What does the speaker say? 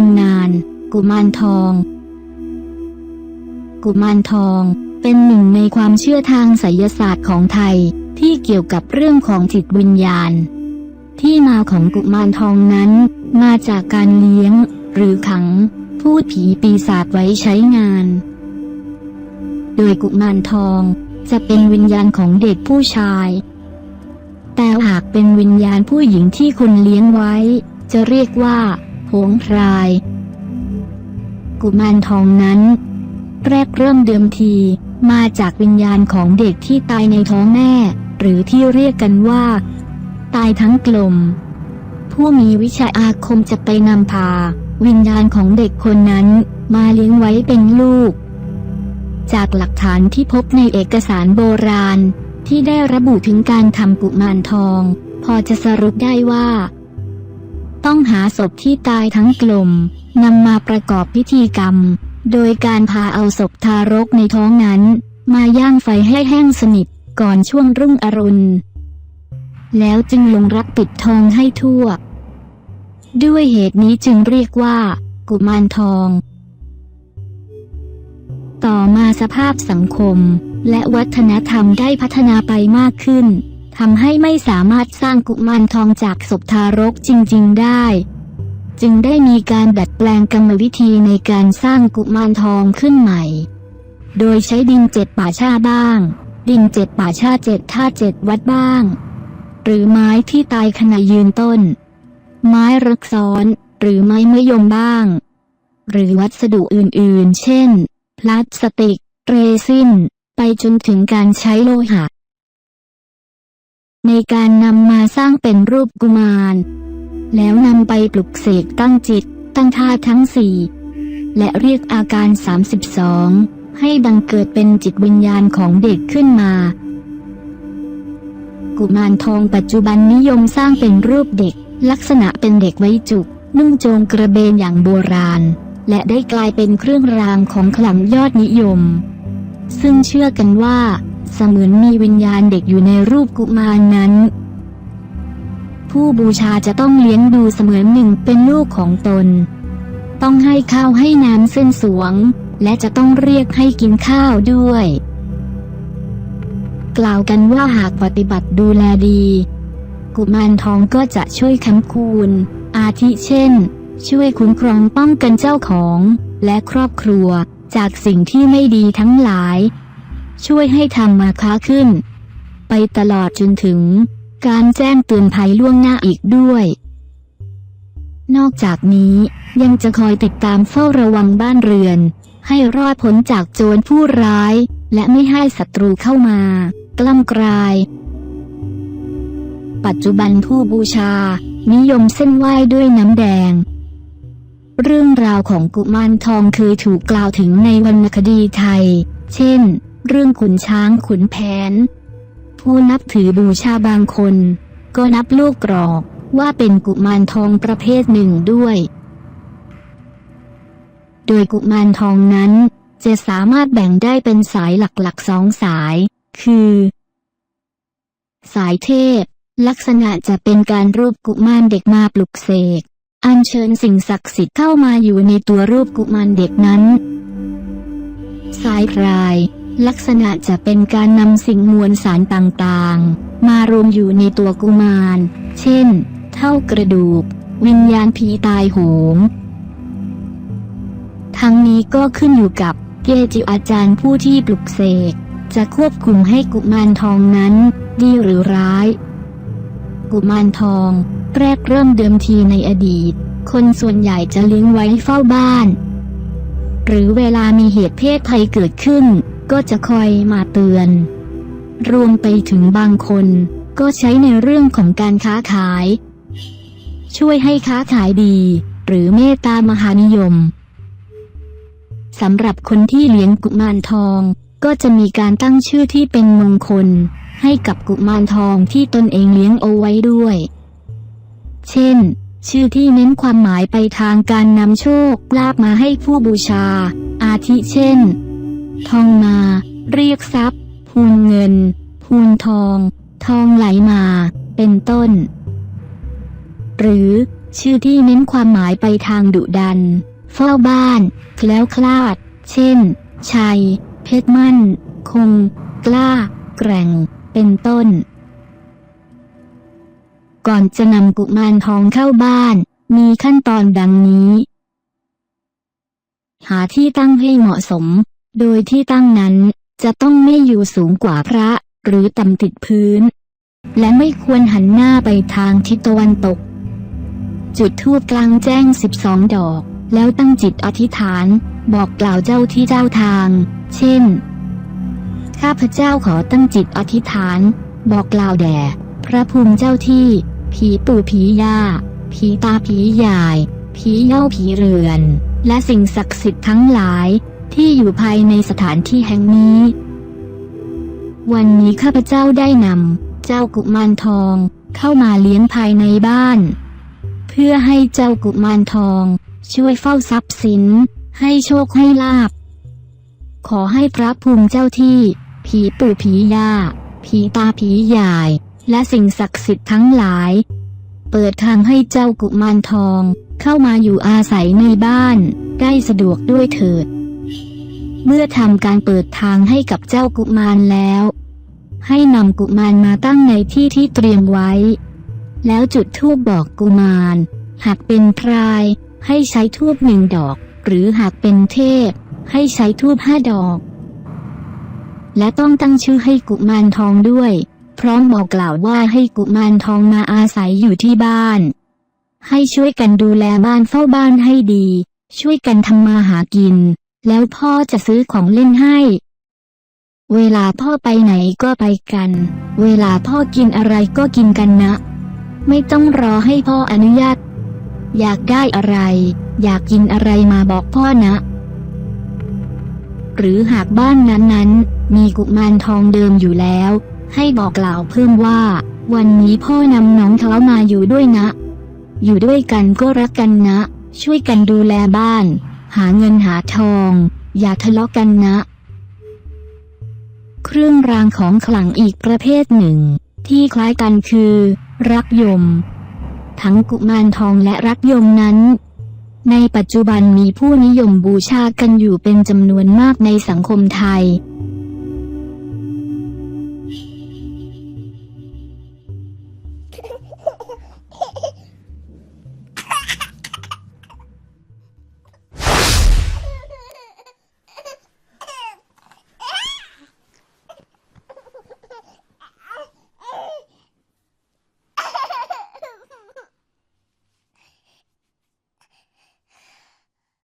ตำนาน กุมารทอง กุมารทอง เป็นหนึ่งในความเชื่อทางไสยศาสตร์ของไทยที่เกี่ยวกับเรื่องของจิตวิญญาณ ที่มาของกุมารทองนั้น มาจากการเลี้ยง หรือขัง พูดผีปีศาจไว้ใช้งาน โดยกุมารทองจะเป็นวิญญาณของเด็กผู้ชาย แต่หากเป็นวิญญาณผู้หญิงที่คนเลี้ยงไว้ จะเรียกว่า โหงพราย กุมารทองนั้น แรกเริ่มเดิมทีมาจากวิญญาณของเด็กที่ตายในท้องแม่ หรือที่เรียกกันว่า ตายทั้งกลม ผู้มีวิชาอาคมจะไปนำพา วิญญาณของเด็กคนนั้นมาเลี้ยงไว้เป็นลูก จากหลักฐานที่พบในเอกสารโบราณที่ได้ระบุถึงการทำกุมารทอง พอจะสรุปได้ว่า ต้องหาศพที่ตายทั้งกลมนำมาประกอบพิธีกรรม โดยการพาเอาศพทารกในท้องนั้น มาย่างไฟให้แห้งสนิทก่อนช่วงรุ่งอรุณ แล้วจึงลงรักปิดทองให้ทั่ว ด้วยเหตุนี้จึงเรียกว่า กุมารทอง ต่อมาสภาพสังคมและวัฒนธรรมได้พัฒนาไปมากขึ้น ทำให้ไม่สามารถสร้างกุมารทองจากศพทารกจริง ๆ ได้ จึงได้มีการดัดแปลงกรรมวิธีในการสร้างกุมารทองขึ้นใหม่ โดยใช้ดินเจ็ดป่าชาบ้าง ดินเจ็ดป่าชาเจ็ดท่าเจ็ดวัดบ้าง หรือไม้ที่ตายขณะยืนต้น ไม้รักซ้อน หรือไม้มะยมบ้าง หรือวัสดุอื่นๆ เช่น พลาสติก เรซิน ไปจนถึงการใช้โลหะ ในการนำมาสร้างเป็นรูปกุมาร แล้วนำไปปลุกเสกตั้งจิต ตั้งท่าทั้งสี่ และเรียกอาการ 32 ให้บังเกิดเป็นจิตวิญญาณของเด็กขึ้นมา กุมารทองปัจจุบันนิยมสร้างเป็นรูปเด็ก ลักษณะเป็นเด็กไว้จุก นุ่งโจงกระเบนอย่างโบราณ และได้กลายเป็นเครื่องรางของขลังยอดนิยม ซึ่งเชื่อกันว่า เสมือนมีวิญญาณเด็กอยู่ในรูปกุมารนั้น ผู้บูชาจะต้องเลี้ยงดูเสมือนหนึ่งเป็นลูกของตน ต้องให้ข้าวให้น้ำเส้นสวง และจะต้องเรียกให้กินข้าวด้วย กล่าวกันว่าหากปฏิบัติดูแลดี กุมารทองก็จะช่วยค้ำคูณ อาทิเช่น ช่วยคุ้มครองป้องกันเจ้าของและครอบครัวจากสิ่งที่ไม่ดีทั้งหลาย ช่วยให้ทำมาค้าขึ้น ไปตลอดจนถึง การแจ้งเตือนภัยล่วงหน้าอีกด้วย นอกจากนี้ยังจะคอยติดตามเฝ้าระวังบ้านเรือน ให้รอดพ้นจากโจรผู้ร้าย และไม่ให้ศัตรูเข้ามา กล้ำกลาย ปัจจุบันผู้บูชา นิยมเส้นไหว้ด้วยน้ำแดงเรื่องราวของกุมารทองเคยถูกกล่าวถึงในวรรณคดีไทย เช่น เรื่องขุนช้างขุนแผน ผู้นับถือบูชาบางคน ก็นับลูกกรอกว่าเป็นกุมารทองประเภทหนึ่งด้วย โดยกุมารทองนั้น จะสามารถแบ่งได้เป็นสายหลักๆสองสาย คือ สายเทพ ลักษณะจะเป็นการรูปกุมารเด็กมาปลุกเสก อัญเชิญสิ่งศักดิ์สิทธิ์เข้ามาอยู่ในตัวรูปกุมารเด็กนั้น สายพราย ลักษณะจะเป็นการนำสิ่งมวลสารต่างๆ มารวมอยู่ในตัวกุมาร เช่น เท่ากระดูก วิญญาณผีตายโหง ทั้งนี้ก็ขึ้นอยู่กับเกจิอาจารย์ผู้ที่ปลุกเสก จะควบคุมให้กุมารทองนั้น ดีหรือร้าย กุมารทอง แรกเริ่มเดิมทีในอดีต คนส่วนใหญ่จะเลี้ยงไว้เฝ้าบ้าน หรือเวลามีเหตุเพศภัยเกิดขึ้น ก็จะคอยมาเตือน รวมไปถึงบางคนก็ใช้ในเรื่องของการค้าขาย ช่วยให้ค้าขายดี หรือเมตตามหานิยมสำหรับคนที่เลี้ยงกุมารทอง ก็จะมีการตั้งชื่อที่เป็นมงคล ให้กับกุมารทองที่ตนเองเลี้ยงเอาไว้ด้วย เช่น ชื่อที่เน้นความหมายไปทางการนำโชคลาภมาให้ผู้บูชา อาทิเช่น ทองมา เรียกทรัพย์ พูนเงิน พูนทอง ทองไหลมา เป็นต้น หรือชื่อที่เน้นความหมายไปทางดุดัน เฝ้าบ้าน แคล้วคลาด เช่น ชัย เพชรมั่น คง กล้า แกร่ง เป็นต้น ก่อนจะนำกุมารทองเข้าบ้าน มีขั้นตอนดังนี้ หาที่ตั้งให้เหมาะสม โดยที่ตั้งนั้นจะต้องไม่อยู่สูงกว่าพระหรือต่ำติดพื้น และไม่ควรหันหน้าไปทางทิศตะวันตก จุดธูปกลางแจ้ง 12 ดอก แล้วตั้งจิตอธิษฐาน บอกกล่าวเจ้าที่เจ้าทาง เช่น ข้าพเจ้าขอตั้งจิตอธิษฐาน บอกกล่าวแด่ พระภูมิเจ้าที่ ผีปู่ผีย่า ผีตาผียาย ผีเย่าผีเรือน และสิ่งศักดิ์สิทธิ์ทั้งหลาย ที่อยู่ภายในสถานที่แห่งนี้ วันนี้ข้าพเจ้าได้นำเจ้ากุมารทองเข้ามาเลี้ยงภายในบ้าน เพื่อให้เจ้ากุมารทอง ช่วยเฝ้าทรัพย์สิน ให้โชคให้ลาบ ขอให้พระภูมิเจ้าที่ ผีปู่ผีย่าผีตาผียาย และสิ่งศักดิ์สิทธิ์ทั้งหลาย เปิดทางให้เจ้ากุมารทองเข้ามาอยู่อาศัยในบ้าน ได้สะดวกด้วยเถิด เมื่อทำการเปิดทางให้กับเจ้ากุมารแล้ว ให้นำกุมารมาตั้งในที่ที่เตรียมไว้ แล้วจุดธูปบอกกุมาร หากเป็นพราย ให้ใช้ธูปหนึ่งดอก หรือหากเป็นเทพ ให้ใช้ธูปห้าดอก และต้องตั้งชื่อให้กุมารทองด้วย พร้อมบอกกล่าวว่าให้กุมารทองมาอาศัยอยู่ที่บ้าน ให้ช่วยกันดูแลบ้านเฝ้าบ้านให้ดี ช่วยกันทำมาหากิน แล้วพ่อจะซื้อของเล่นให้ เวลาพ่อไปไหนก็ไปกัน เวลาพ่อกินอะไรก็กินกันนะ ไม่ต้องรอให้พ่ออนุญาต อยากได้อะไร อยากกินอะไรมาบอกพ่อนะ หรือหากบ้านนั้นๆ มีกุมารทองเดิมอยู่แล้ว ให้บอกกล่าวเพิ่มว่า วันนี้พ่อนำน้องเขามาอยู่ด้วยนะ อยู่ด้วยกันก็รักกันนะ ช่วยกันดูแลบ้าน หาเงินหาทอง อย่าทะเลาะกันนะ เครื่องรางของขลังอีกประเภทหนึ่ง ที่คล้ายกันคือ รักยม ทั้งกุมารทองและรักยมนั้น ในปัจจุบันมีผู้นิยมบูชากันอยู่เป็นจำนวนมากในสังคมไทย